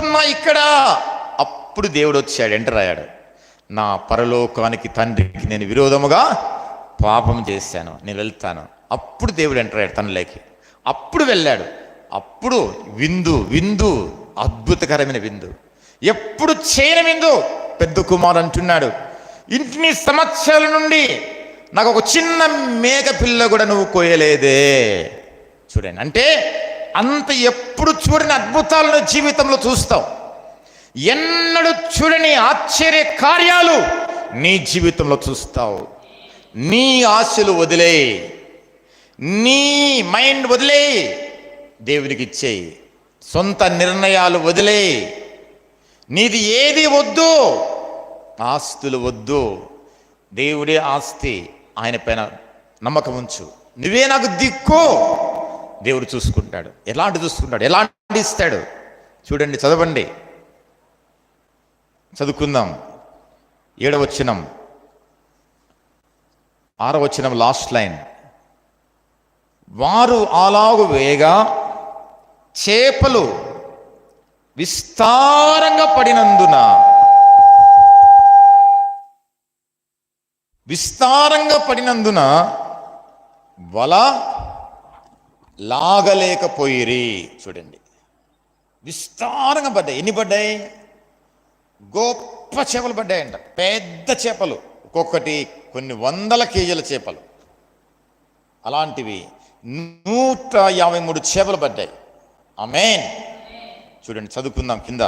జరుగుతున్నా ఇక్కడ? అప్పుడు దేవుడు వచ్చాడు ఎంటర్ అయ్యాడు. నా పరలోకానికి తండ్రికి నేను విరోధముగా పాపం చేశాను నేను వెళ్తాను. అప్పుడు దేవుడు ఎంటర్ అయ్యాడు తనలోకి అప్పుడు వెళ్ళాడు. అప్పుడు విందు విందు అద్భుతకరమైన విందు. ఎప్పుడు చేయని విందు? పెద్ద కుమారు అంటున్నాడు. ఇన్ని సంవత్సరాల నుండి నాకు ఒక చిన్న మేక పిల్ల కూడా నువ్వు కోయలేదే. చూడండి అంటే అంత ఎప్పుడు చూడని అద్భుతాలను జీవితంలో చూస్తావు. ఎన్నడూ చూడని ఆశ్చర్య కార్యాలు నీ జీవితంలో చూస్తావు. నీ ఆశలు వదిలే నీ మైండ్ వదిలే దేవునికి ఇచ్చేయి. సొంత నిర్ణయాలు వదిలే నీది ఏది వద్దు? ఆస్తులు వద్దు. దేవుడే ఆస్తి. ఆయన పైన నమ్మకం ఉంచు. నువ్వే నాకు దిక్కు. దేవుడు చూసుకుంటాడు. ఎలాంటి చూసుకుంటాడు? ఎలాంటి ఇస్తాడు? చూడండి చదవండి. చదువుకుందాం. ఏడవచనం. ఆరవచనం లాస్ట్ లైన్ వారు అలాగు వేగా చేపలు విస్తారంగా పడినందున విస్తారంగా పడినందున వల లాగలేకపోయిరి. చూడండి. విస్తారంగా పడ్డాయి. ఎన్ని పడ్డాయి? గొప్ప చేపలు పడ్డాయంట. పెద్ద చేపలు. ఒక్కొక్కటి కొన్ని వందల కేజీల చేపలు. అలాంటివి నూట యాభై మూడు చేపలు పడ్డాయి. ఆమేన్. చూడండి చదువుకుందాం కింద.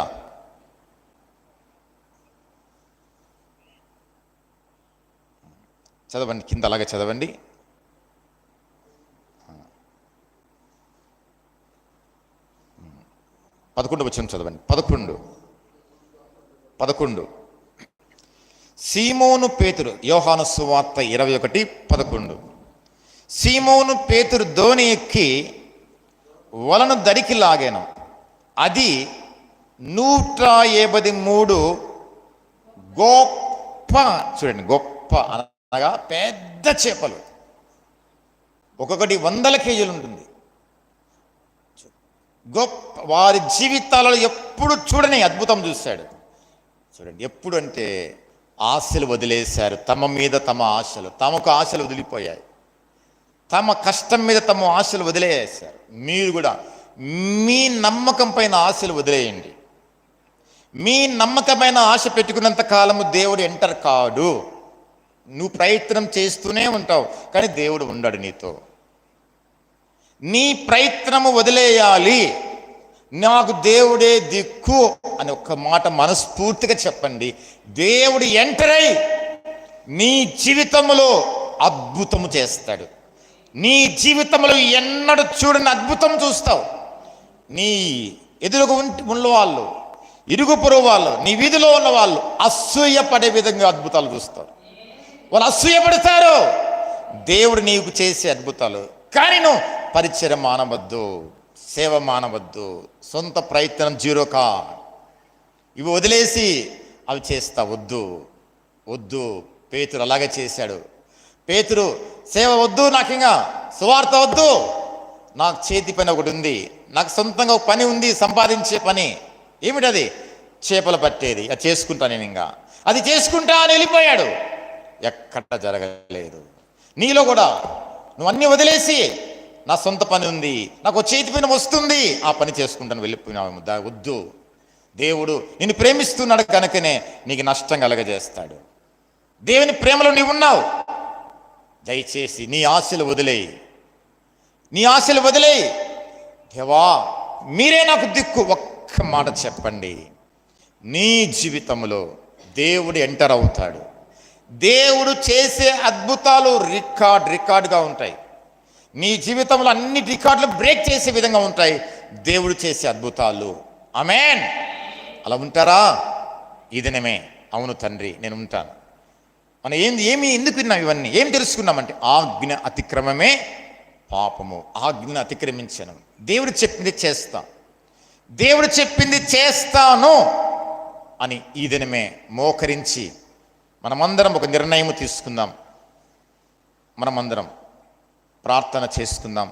చదవండి కింద అలాగే చదవండి. పదకొండు వచ్చిన చదవండి. పదకొండు. పదకొండు. సీమోను పేతురు యోహాను సువార్త ఇరవై ఒకటి పదకొండు. సీమోను పేతురు ధోని ఎక్కి వలను దరికి లాగాను. అది నూట ఏపది మూడు గొప్ప చూడండి గొప్ప అనగా పెద్ద చేపలు. ఒక్కొక్కటి వందల కేజీలు ఉంటుంది. గొప్ప వారి జీవితాలలో ఎప్పుడు చూడని అద్భుతం చూశాడు. చూడండి ఎప్పుడు అంటే ఆశలు వదిలేశారు. తమ మీద తమ ఆశలు తమకు ఆశలు వదిలిపోయాయి. తమ కష్టం మీద తమ ఆశలు వదిలేసారు మీరు కూడా మీ నమ్మకం పైన ఆశలు వదిలేయండి. మీ నమ్మకమైన ఆశ పెట్టుకున్నంత కాలము దేవుడు ఎంటర్ కాడు. నువ్వు ప్రయత్నం చేస్తూనే ఉంటావు కానీ దేవుడు ఉండడు నీతో. నీ ప్రయత్నము వదిలేయాలి. నాకు దేవుడే దిక్కు అని ఒక మాట మనస్ఫూర్తిగా చెప్పండి. దేవుడు ఎంటర్ అయి నీ జీవితంలో అద్భుతము చేస్తాడు. నీ జీవితంలో ఎన్నడూ చూడని అద్భుతం చూస్తావు. నీ ఎదురుగా ఉంటి ఉన్న వాళ్ళు ఇరుగు పొరుగు వాళ్ళు నీ వీధిలో ఉన్న వాళ్ళు అసూయపడే విధంగా అద్భుతాలు చూస్తారు. వాళ్ళు అసూయపడతారు దేవుడు నీకు చేసే అద్భుతాలు. కానీ నువ్వు పరిచయం మానవద్దు సేవ మానవద్దు సొంత ప్రయత్నం జీరో కా ఇవి వదిలేసి అవి చేస్తా వద్దు వద్దు పేతురు అలాగే చేశాడు. పేతురు సేవ వద్దు నాకు ఇంకా సువార్త వద్దు నాకు చేతి పని ఒకటి ఉంది నాకు సొంతంగా ఒక పని ఉంది సంపాదించే పని. ఏమిటది? చేపలు పట్టేది అది చేసుకుంటా నేను ఇంకా అది చేసుకుంటా అని వెళ్ళిపోయాడు. ఎక్కడ జరగలేదు. నీలో కూడా నువ్వు అన్నీ వదిలేసి నా సొంత పని ఉంది నాకు చేతి పని వస్తుంది. ఆ పని చేసుకుంటాను వెళ్ళిపోయినా దా వద్దు. దేవుడు నిన్ను ప్రేమిస్తున్నాడు కనుకనే నీకు నష్టం కలగజేస్తాడు. దేవుని ప్రేమలో నీవు ఉన్నావు. దయచేసి నీ ఆశలు వదిలేయి. నీ ఆశలు వదిలేయి. దేవా మీరే నాకు దిక్కు ఒక్క మాట చెప్పండి. నీ జీవితంలో దేవుడు ఎంటర్ అవుతాడు. దేవుడు చేసే అద్భుతాలు రికార్డ్ రికార్డుగా ఉంటాయి. నీ జీవితంలో అన్ని రికార్డులు బ్రేక్ చేసే విధంగా ఉంటాయి. దేవుడు చేసే అద్భుతాలు. అమేన్ అలా ఉంటారా? ఈ దినమే అవును తండ్రి నేను ఉంటాను. మనం ఏంది ఏమి ఎందుకు విన్నాం ఇవన్నీ? ఏం తెలుసుకున్నామంటే ఆజ్ఞ అతిక్రమమే పాపము. ఆజ్ఞ అతిక్రమించను. దేవుడు చెప్పింది చేస్తా. దేవుడు చెప్పింది చేస్తాను అని ఈ దినమే మోకరించి మనమందరం ఒక నిర్ణయం తీసుకుందాం. మనమందరం. ప్రార్థన చేసుకుందాం